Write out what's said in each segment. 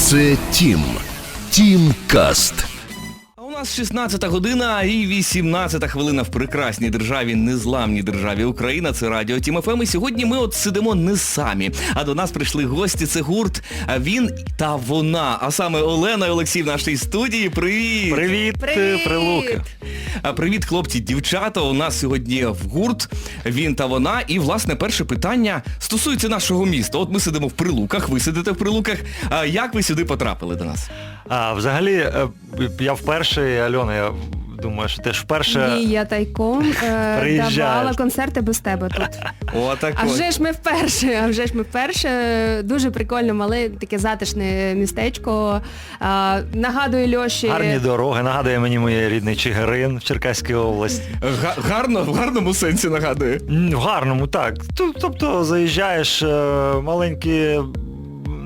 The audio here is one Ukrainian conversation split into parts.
Це Тім. Тім Каст. Нас 16 година і 18 хвилина в прекрасній державі, незламній державі Україна. Це радіо Тім ФМ. І сьогодні ми от сидимо не самі. А до нас прийшли гості. Це гурт. а Він та вона. А саме Олена і Олексій в нашій студії. Привіт! Привіт, Привіт! прилуки. А привіт, хлопці, дівчата. У нас сьогодні в гурт. Він та вона. І власне перше питання стосується нашого міста. От ми сидимо в прилуках, ви сидите в прилуках. А як ви сюди потрапили до нас? А, взагалі, е, я вперше, Альона, я думаю, що теж вперше. Ні, я тайком е, давала концерти без тебе тут. О, так А вже ж ми вперше, а вже ж ми вперше. Дуже прикольно, мале, таке затишне містечко. А, нагадую Льоші. Гарні дороги, нагадує мені моє рідний Чигирин в Черкаській області. Га- Гарно, в гарному сенсі нагадує. В гарному, так. Тобто заїжджаєш, е, маленькі,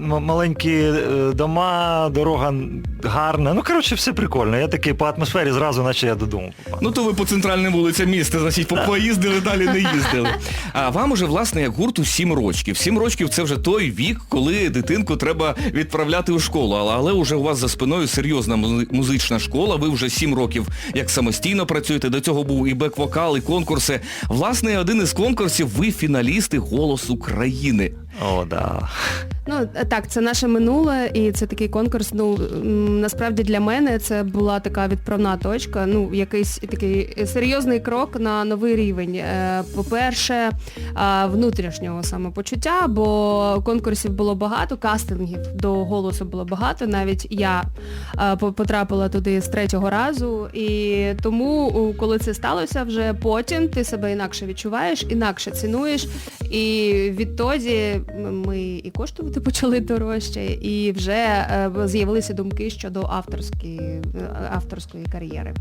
маленькі е, дома, дорога гарна. Ну, коротше, все прикольно. Я такий по атмосфері зразу, наче я додому попав. Ну то ви по центральним вулицям міста, значить, по- поїздили, далі не їздили. А вам уже, власне, як гурту 7 років. 7 років це вже той вік, коли дитинку треба відправляти у школу. Але, але вже у вас за спиною серйозна музична школа. Ви вже 7 років як самостійно працюєте. До цього був і бек-вокал, і конкурси. Власне, один із конкурсів ви фіналісти Голос України. О, да. Ну так, це наше минуле, і це такий конкурс. Ну насправді для мене це була така відправна точка. Ну, якийсь такий серйозний крок на новий рівень. Е, По-перше, внутрішнього самопочуття, бо конкурсів було багато, кастингів до голосу було багато. Навіть я потрапила туди з третього разу. І тому, коли це сталося, вже потім ти себе інакше відчуваєш, інакше цінуєш. І відтоді ми і коштувати почали дорожче, і вже е, з'явилися думки щодо авторської, е, авторської кар'єри.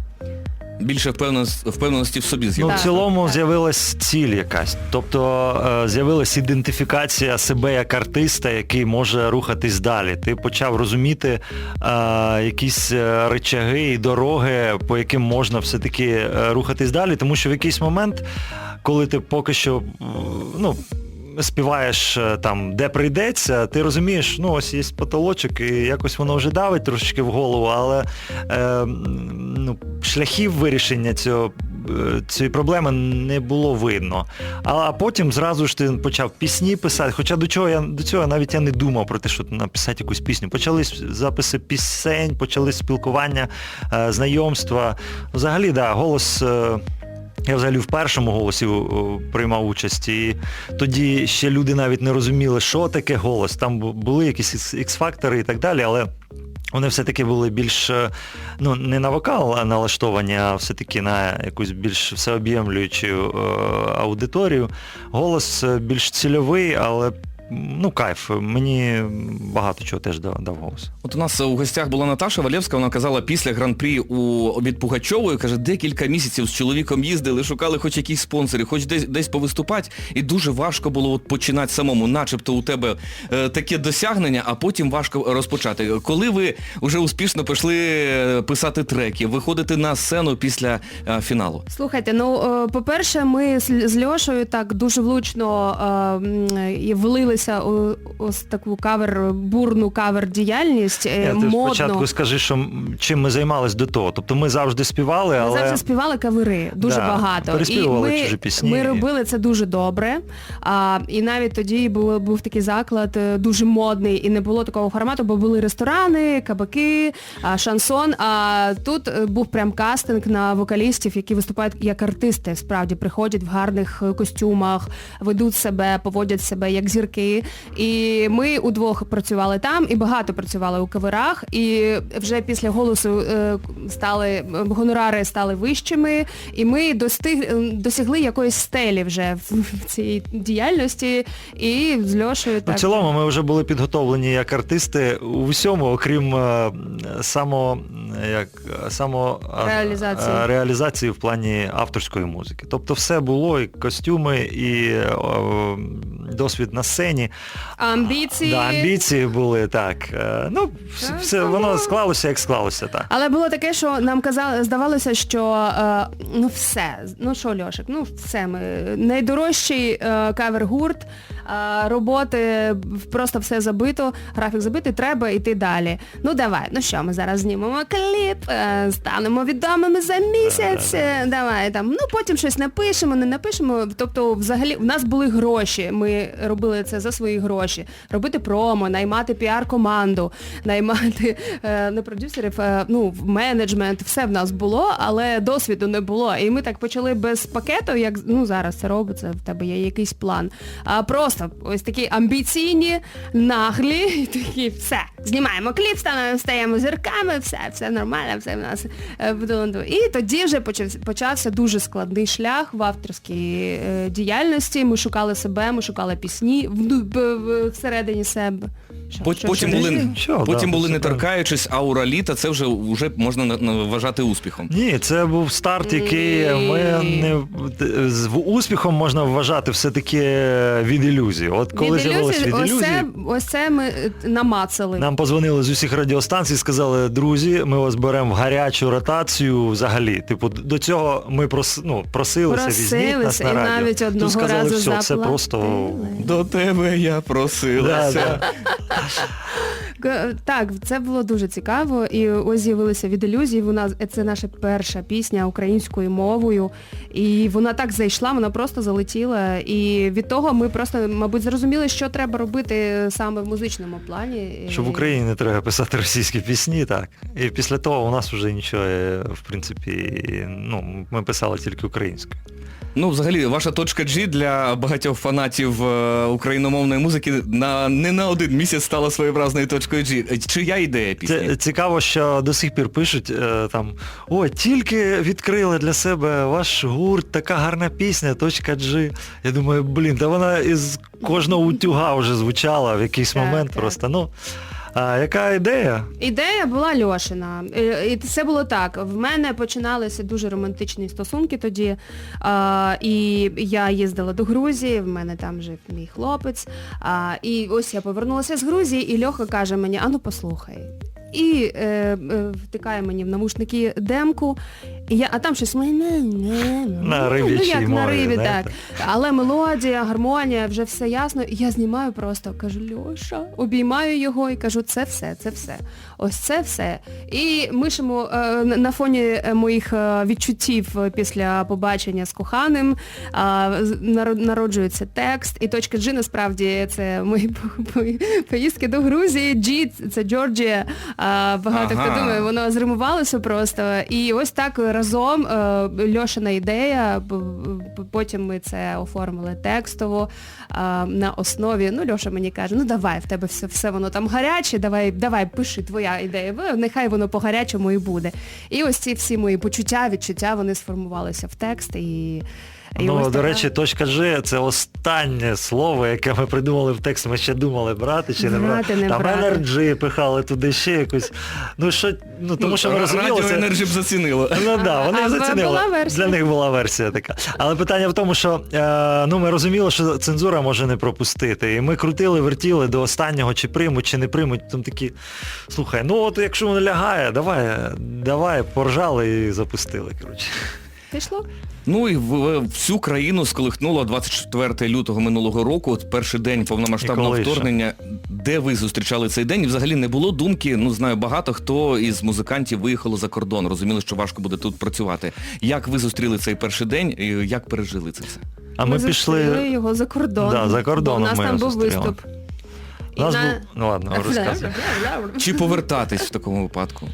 Більше впевненості, впевненості в собі Ну, в цілому так. з'явилась ціль якась. Тобто е, з'явилась ідентифікація себе як артиста, який може рухатись далі. Ти почав розуміти е, якісь речаги і дороги, по яким можна все-таки рухатись далі, тому що в якийсь момент, коли ти поки що ну, співаєш е, там, де прийдеться, ти розумієш, ну ось є потолочок, і якось воно вже давить трошечки в голову, але е, ну, шляхів вирішення цього. е, Цієї проблеми не було видно. А потім зразу ж ти почав пісні писати. Хоча до чого я до цього навіть я не думав про те, що написати якусь пісню. Почались записи пісень, почались спілкування, е, знайомства. Взагалі, да, голос. Е, я взагалі в першому голосі приймав участь, і тоді ще люди навіть не розуміли, що таке голос. Там були якісь ікс- ікс-фактори і так далі, але вони все-таки були більш е, ну, не на вокал а налаштовані, а все-таки на якусь більш всеоб'ємлюючу е, аудиторію. Голос е, більш цільовий, але ну кайф. Мені багато чого теж дав, голос. От у нас у гостях була Наташа Валєвська, вона казала після гран-прі у від Пугачової, каже, декілька місяців з чоловіком їздили, шукали хоч якісь спонсори, хоч десь десь повиступати, і дуже важко було от починати самому, начебто у тебе е, таке досягнення, а потім важко розпочати. Коли ви вже успішно пішли е, писати треки, виходити на сцену після е, фіналу? Слухайте, ну, е, по-перше, ми з Льошею так дуже влучно е, і влилися у ось таку кавер, бурну кавер-діяльність, е, ти спочатку скажи, що чим ми займалися до того. Тобто ми завжди співали, Ми завжди співали кавери, дуже Да, багато. І переспівували ми, чужі пісні. ми робили це дуже добре. А, і навіть тоді був, був такий заклад е, дуже модний, і не було такого формату, бо були ресторани, кабаки, а, шансон. А тут е, був прям кастинг на вокалістів, які виступають як артисти, справді приходять в гарних е, костюмах, ведуть себе, поводять себе як зірки. І ми удвох працювали там і багато працювали у каверах. І вже після голосу е, стали гонорари стали вищими, і ми достиг, е, досягли якоїсь стелі вже в, цій діяльності. І з Льошею Ну, так. в цілому ми вже були підготовлені як артисти у всьому, окрім е, само, як, само Реалізації. реалізації в плані авторської музики. Тобто все було, і костюми, і о, досвід на сцені. Амбіції. Да, амбіції були, так. Е, Ну, Так, все, так. воно склалося, як склалося, так. Але було таке, що нам казали, здавалося, що е, ну все, ну що, Льошик, ну все, ми найдорожчий е, кавер-гурт, роботи, просто все забито, графік забитий, треба йти далі. Ну давай, ну що, ми зараз знімемо кліп, е, станемо відомими за місяць, давай там, ну потім щось напишемо, не напишемо. Тобто, взагалі, в нас були гроші, ми робили це за свої гроші. Робити промо, наймати піар-команду, наймати е, не продюсерів, е, ну, менеджмент, все в нас було, але досвіду не було. І ми так почали без пакету, як ну зараз це робиться, в тебе є якийсь план. А просто ось такі амбіційні, наглі, і такі, все, знімаємо кліп, станемо, стаємо зірками, все, все нормально, все в нас буде. І тоді вже почався, дуже складний шлях в авторській е, діяльності. Ми шукали себе, ми шукали пісні всередині себе. Що, Пот- що, Потім були, Нічого, потім да, були все не правильно. торкаючись, аура літа, це вже, вже можна на- на- вважати успіхом. Ні, це був старт, який ми не з успіхом можна вважати все-таки від ілюзії. От коли від з'явилось від ілюзії, це, ось це ми е, намацали. нам позвонили з усіх радіостанцій, сказали, друзі, ми вас беремо в гарячу ротацію взагалі. Типу, до цього ми прос, ну, просилися, візьміть нас Просилися, на і радіо. навіть одного Тут сказали, разу все, це заплатили. просто До тебе я Да, просилася. Kasia. Так, це було дуже цікаво. І ось з'явилися від ілюзій. Вона це наша перша пісня українською мовою. І вона так зайшла, вона просто залетіла. І від того ми просто, мабуть, зрозуміли, що треба робити саме в музичному плані. Що в Україні не треба писати російські пісні, так. І після того у нас вже нічого, е, в принципі, ну, ми писали тільки українською. Ну, взагалі, ваша точка G для багатьох фанатів е, україномовної музики на не на один місяць стала своєобразною точкою G. Чия ідея пісні? Це цікаво, що до сих пір пишуть е, там, о, тільки відкрили для себе ваш гурт, така гарна пісня, точка G. Я думаю, блін, та вона із кожного утюга вже звучала в якийсь момент так. просто. Ну, а яка ідея? Ідея була Льошина. І це було так. В мене починалися дуже романтичні стосунки тоді. І я їздила до Грузії, в мене там жив мій хлопець. І ось я повернулася з Грузії, і Льоха каже мені, ану послухай. І е, е, втикає мені в навушники демку, і я, а там щось На ну, риб'ячій як на знаєте. так. Але мелодія, гармонія, вже все ясно. І я знімаю просто, кажу, Льоша, обіймаю його і кажу, це все, це все. Ось це все. І мишемо е, на фоні е, моїх е, відчуттів після побачення з коханим народжується текст. І точка G насправді це мої по- по- поїздки до Грузії. G це Джорджія. Багато Ага. хто думає, воно зримувалося просто. І ось так разом е, Льошина ідея, потім ми це оформили текстово е, на основі. Ну, Льоша мені каже, ну давай, в тебе все, все воно там гаряче, давай, давай, пиши твоя ідея, нехай воно по гарячому і буде. І ось ці всі мої почуття, відчуття, вони сформувалися в текст і. І ну, ось до така- речі, точка G це останнє слово, яке ми придумали в текст. Ми ще думали, брати чи не Брати, не Там брати. Energy пихали туди ще якусь. Ну що, ну тому що ми розуміли, Радіо. Energy б зацінило. Ну да, вони А, зацінили. була версія. Для них була версія така. Але питання в тому, що е, ну, ми розуміли, що цензура може не пропустити. І ми крутили, вертіли до останнього, чи приймуть, чи не приймуть. Там такі, слухай, ну от якщо воно лягає, давай, давай, поржали і запустили. коротше. Пішло? Ну і в, в- всю країну сколихнуло 24 лютого минулого року, от перший день повномасштабного вторгнення. Де ви зустрічали цей день? І взагалі не було думки, ну знаю, багато хто із музикантів виїхало за кордон, розуміли, що важко буде тут працювати. Як ви зустріли цей перший день і як пережили це все? А ми, зустріли пішли. його за кордон. Да, за бо кордоном У нас ми там його був зустріли. виступ. У нас на- був. Ну ладно, розказуй. Чи повертатись в такому випадку?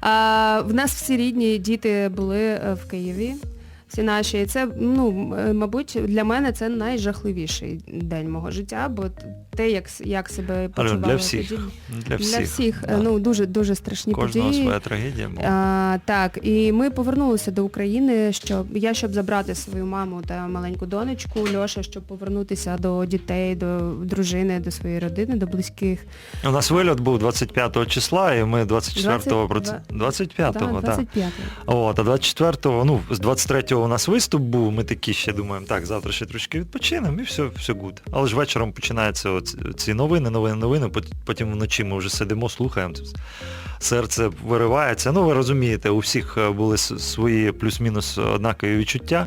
А, в нас всі рідні діти були е, в Києві. Всі наші. І це, ну, е, мабуть, для мене це найжахливіший день мого життя, бо те, як, як себе почувала Альон, для всіх. тоді. Для всіх. Для всіх, е, да. ну, дуже, дуже страшні Кожного події. своя трагедія. була. А, так, і ми повернулися до України, щоб я щоб забрати свою маму та маленьку донечку, Льоша, щоб повернутися до дітей, до дружини, до своєї родини, до близьких. У нас вильот був 25 числа, і ми 24-го... 22 25-го, Да, так. 25-го. От, а 24-го, ну, з 23-го у нас виступ був, ми такі ще думаємо, так, завтра ще трошки відпочинемо і все, все гуд. Але ж вечором починаються оці, ці новини, новини, новини, потім вночі ми вже сидимо, слухаємо. Серце виривається. Ну, ви розумієте, у всіх е, були свої плюс-мінус однакові відчуття.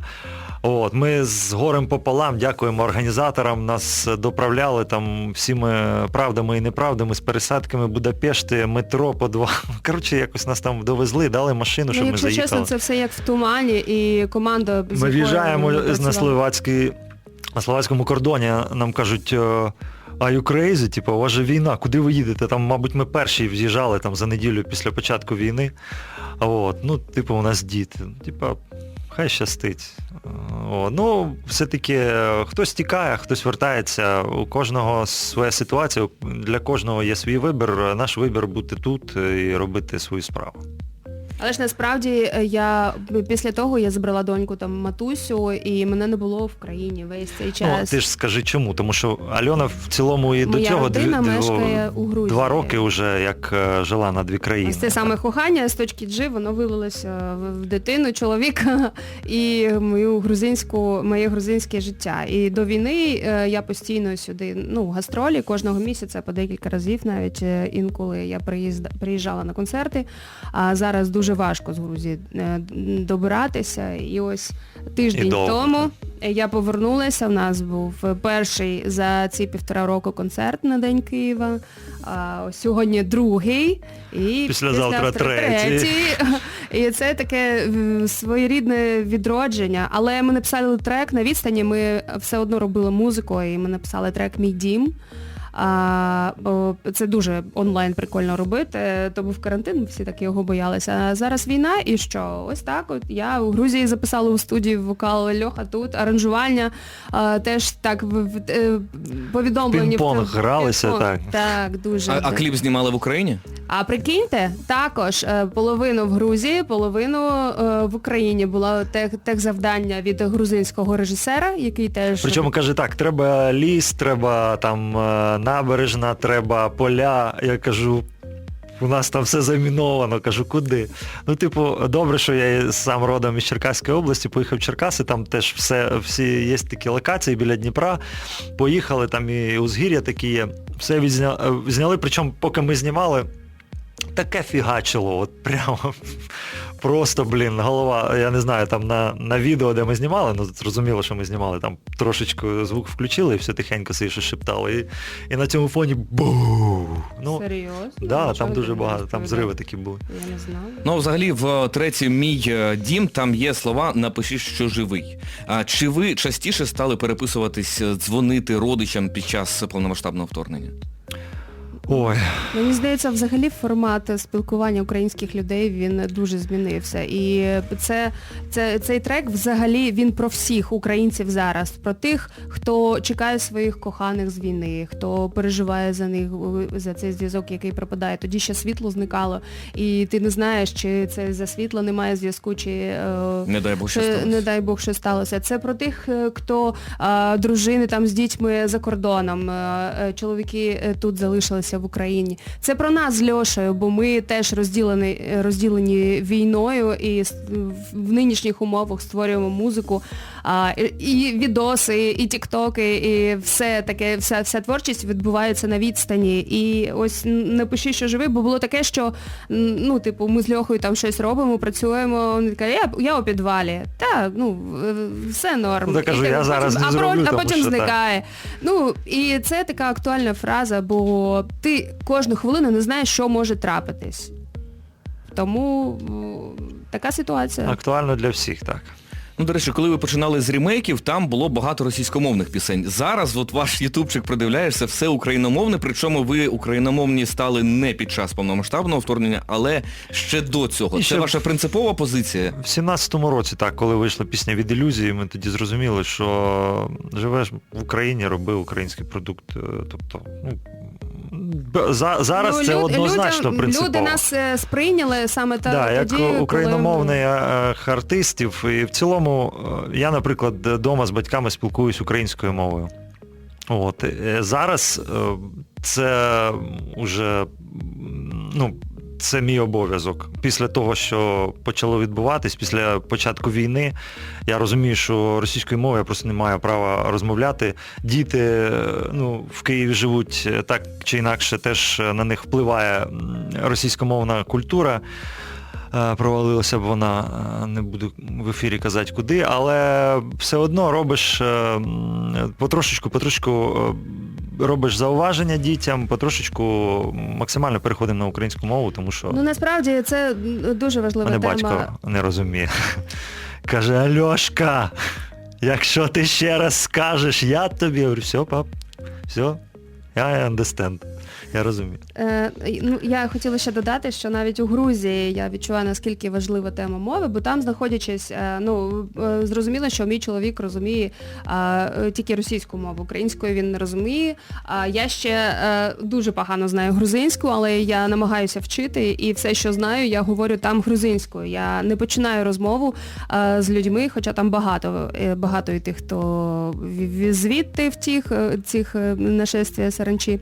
От, ми з горем пополам дякуємо організаторам, нас доправляли там всіми правдами і неправдами з пересадками Будапешти, метро по два. Коротше, якось нас там довезли, дали машину, Ну, щоб ми якщо заїхали. чесно, це все як в тумані, і команда Ми в'їжджаємо на словацький, на словацькому кордоні, нам кажуть, е, are you crazy? Типу, у вас же війна, куди ви їдете? Там, мабуть, ми перші в'їжджали там за неділю після початку війни. От, ну, типу, у нас діти. Типу, хай щастить. О, ну, все-таки е, хтось тікає, хтось вертається, у кожного своя ситуація, для кожного є свій вибір. Наш вибір бути тут і робити свою справу. Але ж насправді е, я після того я забрала доньку там матусю, і мене не було в країні весь цей Ну, час. ти ж скажи чому, тому що Альона в цілому і до цього мешкає у два роки вже як е, жила на дві країни. Ось це саме кохання з точки G, воно вилилося в дитину, чоловіка і мою грузинську, моє грузинське життя. І до війни е, я постійно сюди, ну, гастролі кожного місяця по декілька разів навіть інколи я приїжджала на концерти. А зараз дуже важко з Грузії е, добиратися. І ось тиждень довго, тому я повернулася, в нас був перший за ці півтора року концерт на День Києва. А, ось сьогодні другий. І Післязавтра третій. І це таке своєрідне відродження. Але ми написали трек на відстані, ми все одно робили музику, і ми написали трек Мій дім. А, бо це дуже онлайн прикольно робити. То був карантин, всі так його боялися. А зараз війна і що? Ось так от я у Грузії записала у студії вокал Льоха тут, аранжування а, теж так в, в, е, повідомлені. Пінг-понг гралися, так. Так, дуже. А, а кліп знімали в Україні? А прикиньте, також е, половину в Грузії, половину е, в Україні було тех, тех завдання від грузинського режисера, який теж Причому каже так, треба ліс, треба там е, набережна, треба поля. Я кажу, у нас там все заміновано, кажу, куди? Ну, типу, добре, що я сам родом із Черкаської області, поїхав в Черкаси, там теж все, всі є такі локації біля Дніпра. Поїхали, там і узгір'я такі є. Все відзня... е, зняли, причому поки ми знімали, таке фігачило, от прямо просто, блін, голова, я не знаю, там на, на відео, де ми знімали, ну зрозуміло, що ми знімали, там трошечки звук включили і все тихенько собі щось шептали. І, і на цьому фоні бу. Ну, серйозно. да, там дуже багато, там зриви такі були. Я не знаю. Ну, взагалі, в третій мій е, дім там є слова Напиши, що живий. А чи ви частіше стали переписуватись, е, дзвонити родичам під час повномасштабного вторгнення? Ой, Мені здається, взагалі формат спілкування українських людей він дуже змінився. І це, це цей трек взагалі він про всіх українців зараз, про тих, хто чекає своїх коханих з війни, хто переживає за них за цей зв'язок, який пропадає. Тоді ще світло зникало, і ти не знаєш, чи це за світло немає зв'язку, чи е, Не дай Бог, що сталося. не дай Бог, що сталося. Це про тих, е, хто дружини там з дітьми за кордоном, е, чоловіки тут залишилися в Україні. Це про нас з Льошею, бо ми теж розділені, розділені війною і в нинішніх умовах створюємо музику, а, і, відоси, і тіктоки, і все таке, вся, вся творчість відбувається на відстані. І ось не пиши, що живий, бо було таке, що ну, типу, ми з Льохою там щось робимо, працюємо. Він каже, я, я у підвалі. Та, ну, все норм. Ну, так кажу, І, я потім- не а, зроблю, а тому потім що так. зникає. Ну, і це така актуальна фраза, бо ти кожну хвилину не знаєш, що може трапитись. Тому така ситуація. актуально для всіх, так. Ну, до речі, коли ви починали з ремейків, там було багато російськомовних пісень. Зараз от ваш ютубчик придивляєшся, все україномовне, причому ви україномовні стали не під час повномасштабного вторгнення, але ще до цього. І Це ще- ваша принципова позиція? В 17-му році, так, коли вийшла пісня від ілюзії, ми тоді зрозуміли, що живеш в Україні, роби український продукт. е, Тобто, ну, за, зараз Ну, це люд- однозначно людям- принципово. Люди нас е, сприйняли саме та, Да, як тоді, коли... україномовних е, артистів. І в цілому е, я, наприклад, вдома з батьками спілкуюсь українською мовою. От. Зараз це вже ну, це мій обов'язок. Після того, що почало відбуватись, після початку війни, я розумію, що російською мовою я просто не маю права розмовляти. Діти е, ну, в Києві живуть е, так чи інакше, теж на них впливає російськомовна культура. е, провалилася б вона, е, не буду в ефірі казати куди, але все одно робиш е, потрошечку, потрошечку е, робиш зауваження дітям, потрошечку максимально переходимо на українську мову, тому що Ну насправді це дуже важлива мене тема. батько не розуміє. Каже, Альошка, якщо ти ще раз скажеш, я тобі Я говорю, все, пап, все, я understand. Я розумію. Е, ну, я хотіла ще додати, що навіть у Грузії я відчуваю, наскільки важлива тема мови, бо там знаходячись, е, ну, е, зрозуміло, що мій чоловік розуміє е, тільки російську мову, українською він не розуміє. А я ще е, дуже погано знаю грузинську, але я намагаюся вчити, і все, що знаю, я говорю там грузинською. Я не починаю розмову е, з людьми, хоча там багато, е, багато і тих, хто звідти втік, е, цих е, саранчі.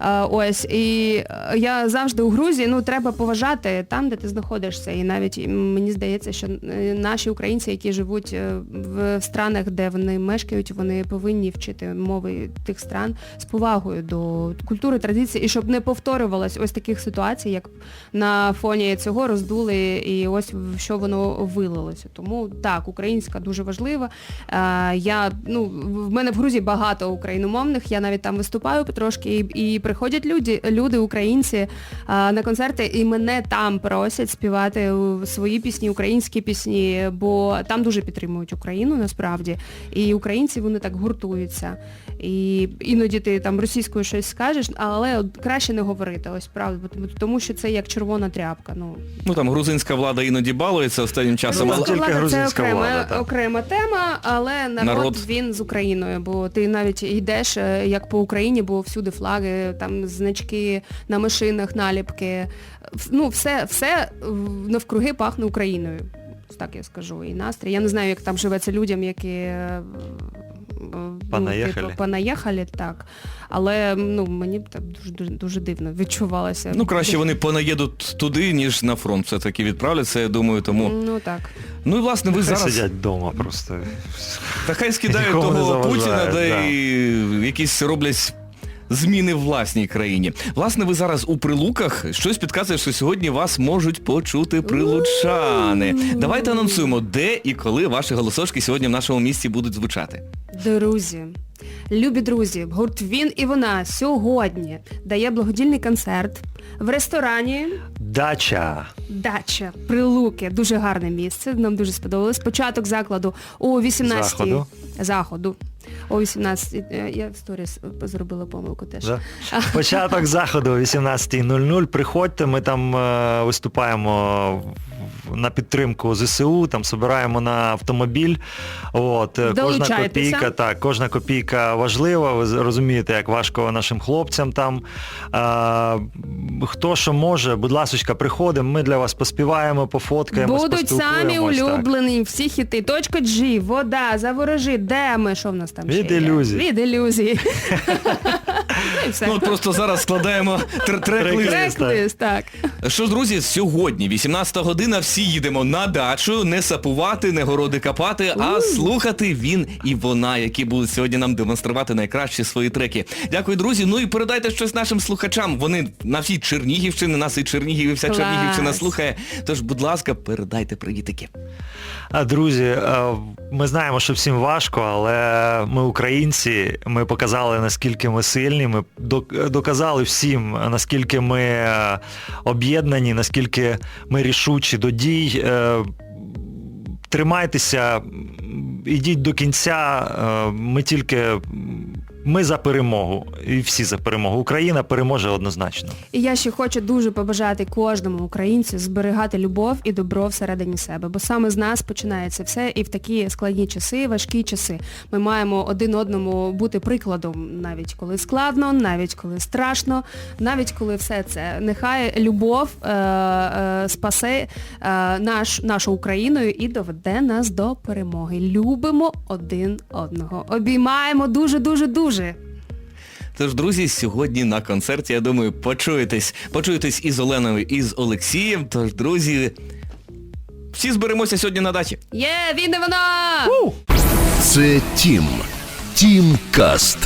Е, Ось, і е, я завжди у Грузії, ну, треба поважати там, де ти знаходишся. І навіть мені здається, що е, наші українці, які живуть е, в странах, де вони мешкають, вони повинні вчити мови тих стран з повагою до культури, традицій, і щоб не повторювалось ось таких ситуацій, як на фоні цього роздули, і ось що воно вилилося. Тому так, українська дуже важлива. Я, ну, в мене в Грузії багато україномовних, я навіть там виступаю потрошки, і, і приходять люди, люди, українці е, на концерти, і мене там просять співати свої пісні, українські пісні, бо там дуже підтримують Україну насправді. І українці вони так гуртуються. І іноді ти там російською щось скажеш, але от краще не говорити, ось правда, тому- що це як червона тряпка. Ну, Ну там грузинська влада іноді балується останнім часом, Ну, але тільки влада це грузинська окрема, влада, окрема тема, але народ, Народ. він з Україною, бо ти навіть йдеш е, як по Україні, бо всюди флаги, там значки на машинах, наліпки. Ну, все, все навкруги пахне Україною. Так я скажу. І настрій. Я не знаю, як там живеться людям, які е, ну, Понаїхали. типу, так. Але ну, мені б так дуже, дуже, дуже дивно відчувалося. ну краще вони понаїдуть туди, ніж на фронт все-таки відправляться, я думаю, тому. Ну так. Ну і власне ви Хай зараз. сидять вдома просто. Та хай скидають того Путіна, де да. і якісь роблять зміни в власній країні. Власне, ви зараз у прилуках. Щось підказує, що сьогодні вас можуть почути прилучани. Давайте анонсуємо, де і коли ваші голосошки сьогодні в нашому місті будуть звучати. Друзі, любі друзі, гурт Він і вона сьогодні дає благодійний концерт в ресторані Дача. Дача, Прилуки. Дуже гарне місце. Нам дуже сподобалось. Початок закладу о 18 Заходу. Заходу. О 18 е, Я в сторіс зробила помилку теж. Да? Початок заходу о 18.00. Приходьте, ми там е, виступаємо на підтримку ЗСУ, там збираємо на автомобіль. От, е, кожна копійка, так, кожна копійка важлива. Ви розумієте, як важко нашим хлопцям там. А, хто що може, будь ласочка, приходимо, ми для вас поспіваємо, пофоткаємо, Будуть самі поспілкуємось, так. улюблені всі хіти. Точка G, вода, заворожи, де ми, що в нас там Від ще є? ілюзій. Від ілюзій. І все. Ну от просто зараз складаємо тр- трек-лист. Трек-лист, так. Що ж, друзі, сьогодні, 18 година, всі їдемо на дачу, не сапувати, не городи копати, а слухати він і вона, які будуть сьогодні нам демонструвати найкращі свої треки. Дякую, друзі. Ну і передайте щось нашим слухачам. Вони на всій Чернігівщині, нас і Чернігів, і вся Клас. Чернігівщина слухає. Тож, будь ласка, передайте привітики. Друзі, ми знаємо, що всім важко, але ми українці, ми показали, наскільки ми сильні, ми доказали всім, наскільки ми об'єднані, наскільки ми рішучі до дій. Е, Тримайтеся, ідіть до кінця, е, ми тільки ми за перемогу, і всі за перемогу. Україна переможе однозначно. І я ще хочу дуже побажати кожному українцю зберігати любов і добро всередині себе, бо саме з нас починається все і в такі складні часи, важкі часи. Ми маємо один одному бути прикладом, навіть коли складно, навіть коли страшно, навіть коли все це. Нехай любов е- е- спасе е- наш, нашу Україною і доведе нас до перемоги. Любимо один одного. Обіймаємо дуже-дуже дуже. Тож, друзі, сьогодні на концерті, я думаю, почуєтесь. Почуєтесь із Оленою, і з Олексієм. Тож, друзі, всі зберемося сьогодні на дачі. Є, він і вона! Це Тім. Тім Каст.